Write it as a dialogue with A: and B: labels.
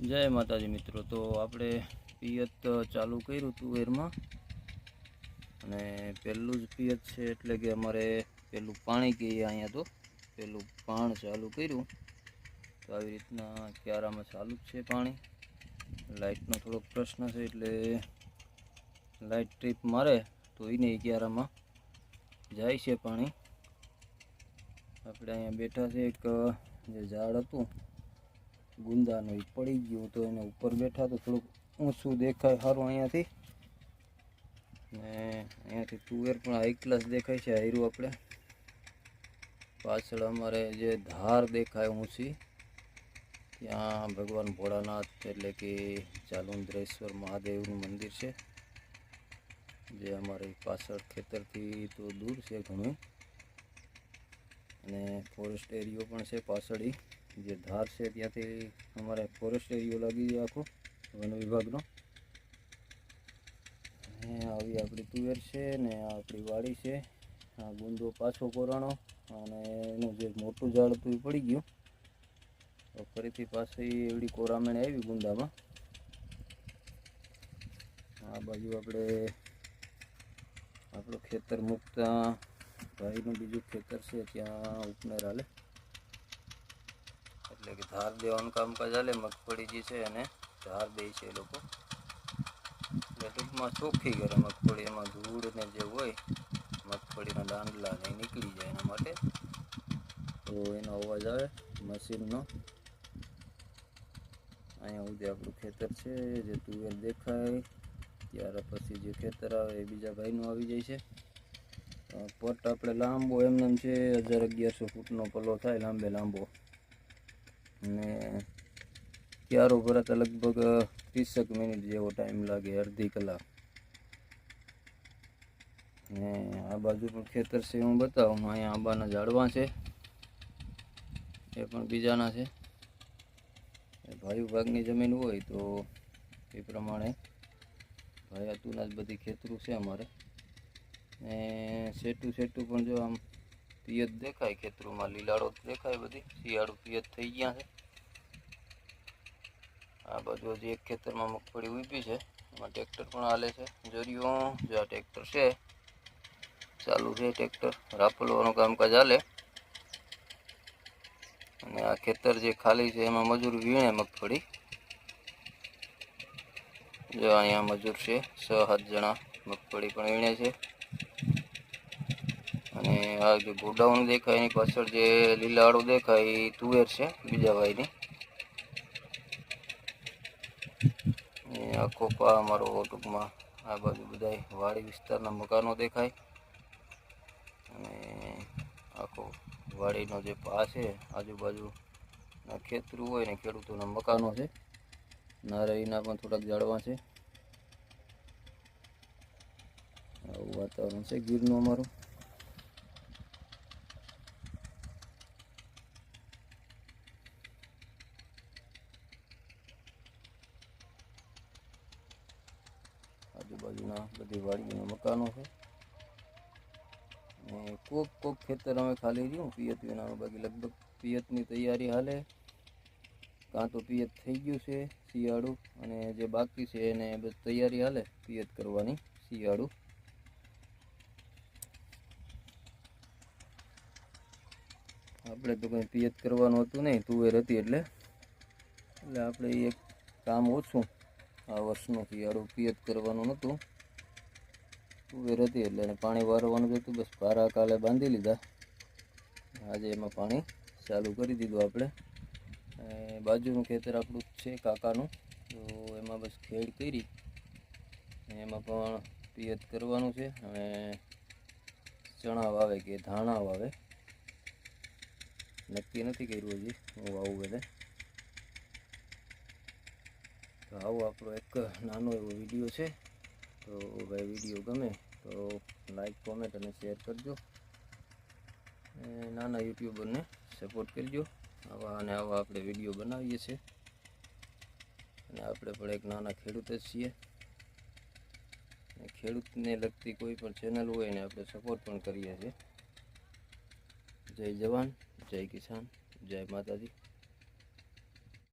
A: જય માતાજી મિત્રો. તો આપણે પિયત ચાલુ કર્યું તુવેરમાં અને પહેલું જ પિયત છે એટલે કે અમારે પહેલું પાણી કહીએ અહીંયા તો પેલું પાણ ચાલુ કર્યું. તો આવી રીતના ક્યારામાં ચાલુ જ છે પાણી. લાઇટનો થોડોક પ્રશ્ન છે એટલે લાઇટ ટ્રીપ મારે તો એને ક્યારામાં જાય છે પાણી. આપણે અહીંયા બેઠા છે એક જે ઝાડ હતું ગુંદાનું એ પડી ગયું તો એને ઉપર બેઠા તો થોડુંક ઊંચું દેખાય સારું અહીંયાથી. ને અહીંયાથી તુવેર પણ હાઈ ક્લાસ દેખાય છે હાયરું આપણે. પાછળ અમારે જે ધાર દેખાય ઊંચી, ત્યાં ભગવાન ભોળાનાથ એટલે કે ચાલુંદ્રેશ્વર મહાદેવનું મંદિર છે. જે અમારે પાછળ ખેતરથી તો દૂર છે ઘણું. અને ફોરેસ્ટ એરિયો પણ છે પાછળ. જે ધાર છે ત્યાંથી અમારે ફોરેસ્ટ એરિયો લાગી ગયો આખો, વન વિભાગનો. અને આવી આપણી તુવેર છે ને આપણી વાડી છે. આ ગુંદો પાછો કોરાણો અને એનું જે મોટું ઝાડ હતું એ પડી ગયું. તો ફરીથી પાછી એવડી કોરામણ આવી ગુંદામાં. આ બાજુ આપણે, આપણું ખેતર મૂકતા ભાઈનું બીજું ખેતર છે ત્યાં ઉપનેર હાલે. એટલે કે ધાર દેવાનું કામકાજ હાલે મગફળી જે છે અને ધાર દે છે એ લોકો. એટલે ટૂંકમાં ચોખ્ખી કરે મગફળી, એમાં ધૂળ ને જે હોય, મગફળીના દાંડલા ને નીકળી જાય એના માટે. તો એનો અવાજ આવે મશીનનો. અહીંયા સુધી આપણું ખેતર છે, જે તુવેર દેખાય, ત્યાર પછી જે ખેતર આવે એ બીજા ભાઈનું આવી જાય છે. પટ આપણે લાંબો એમને છે, હજાર અગિયારસો ફૂટનો પલ્લો થાય લાંબે લાંબો. અને ક્યારો ભરાતા લગભગ ત્રીસેક મિનિટ જેવો ટાઈમ લાગે અડધી કલાક. ને આ બાજુ પણ ખેતર છે, હું બતાવું. અહીંયા આંબાના ઝાડવા છે. એ પણ બીજાના છે. ભાઈ ભાગની જમીન હોય તો એ પ્રમાણે ભાઈ અતુના જ બધી ખેતરું છે અમારે. ને સેટું સેટું પણ જો આમ પિયત દેખાય, ખેતરોમાં લીલાડો દેખાય બધી. શિયાળું પિયત થઈ ગયા છે. આ બાજુ હજી એક ખેતરમાં મગફળી ઊભી છે. એમાં ટ્રેક્ટર પણ હાલે છે. જોરિયો જો આ ટ્રેક્ટર છે, ચાલુ છે ટ્રેક્ટર. રાપલવાનું કામકાજ હાલે. અને આ ખેતર જે ખાલી છે, એમાં મજૂર વીણે મગફળી. જો અહીંયા મજૂર છે છ સાત જણા મગફળી પણ વીણે છે. આ જે ગોડાઉન દેખાય, એની પાછળ જે લીલાવાળું દેખાય, એ તુવેર છે, બીજા ભાઈની. આખો પા અમારો ટૂંકમાં, આ બાજુ બધા વાડી વિસ્તારના મકાનો દેખાય. અને આખો વાડીનો જે પા છે આજુબાજુના ખેતરું હોય ને ખેડૂતોના મકાનો છે. નારળીના પણ થોડાક ઝાડવા છે. આવું વાતાવરણ છે ગીરનું અમારું. આજુબાજુના બધી વાડીઓના મકાનો છે. અને કોક કોક ખેતર અમે ખાલી રહ્યું પિયત વિનાનું બાકી લગભગ પિયતની તૈયારી હાલે. કાં તો પિયત થઈ ગયું છે શિયાળું, અને જે બાકી છે એને બસ તૈયારી હાલે પિયત કરવાની શિયાળું. આપણે તો કંઈ પિયત કરવાનું હતું નહીં, તુવેર હતી એટલે. એટલે આપણે એક કામ ઓછું આ વર્ષનો શિયાળો પિયત કરવાનું નહોતું. તુવેર હતી એટલે પાણી વારવાનું હતું. બસ પારા કાલે બાંધી લીધા. આજે એમાં પાણી ચાલુ કરી દીધું આપણે. બાજુનું ખેતર આપણું છે, કાકાનું. તો એમાં બસ ખેડ કરી એમાં પણ પિયત કરવાનું છે અને ચણા વાવે કે ધાણા વાવે નક્કી નથી કર્યું હજી. હું વાવું એટલે તો આવો આપણો એક નાનો એવો વીડિયો છે. તો ભાઈ વીડિયો ગમે તો લાઈક કોમેન્ટ અને શેર કરજો. નાના યુટ્યુબરને સપોર્ટ કરજો. આવા અને આવા આપણે વીડિયો બનાવીએ છીએ. અને આપણે પણ એક નાના ખેડૂત જ છીએ. ખેડૂતને લગતી કોઈ પણ ચેનલ હોય એને આપણે સપોર્ટ પણ કરીએ છીએ. જય જવાન, જય કિસાન, જય માતાજી.